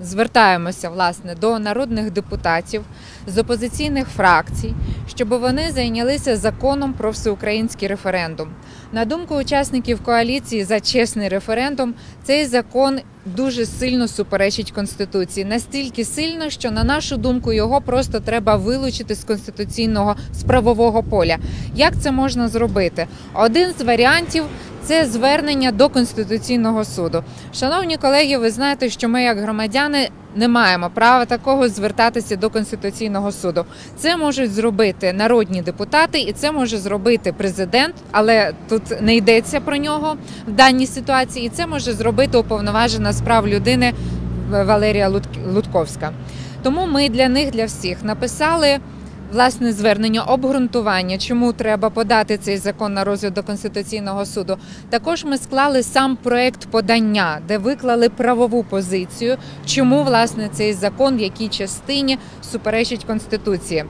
Звертаємося власне до народних депутатів з опозиційних фракцій, щоб вони зайнялися законом про всеукраїнський референдум. На думку учасників коаліції за чесний референдум, цей закон дуже сильно суперечить конституції, настільки сильно, що на нашу думку його просто треба вилучити з конституційного з правового поля. Як це можна зробити? Один з варіантів це звернення до конституційного суду. Шановні колеги, ви знаєте, що ми, як громадяни, не маємо права такого звертатися до конституційного суду. Це можуть зробити народні депутати, і це може зробити президент, але тут не йдеться про нього в даній ситуації. І це може зробити уповноважена з прав людини Валерія Лут- Лутковська. Тому ми для них, для всіх написали власне звернення, обґрунтування, чому треба подати цей закон на розгляд до Конституційного суду. Також ми склали сам проект подання, де виклали правову позицію, чому власне цей закон в якій частині суперечить конституції.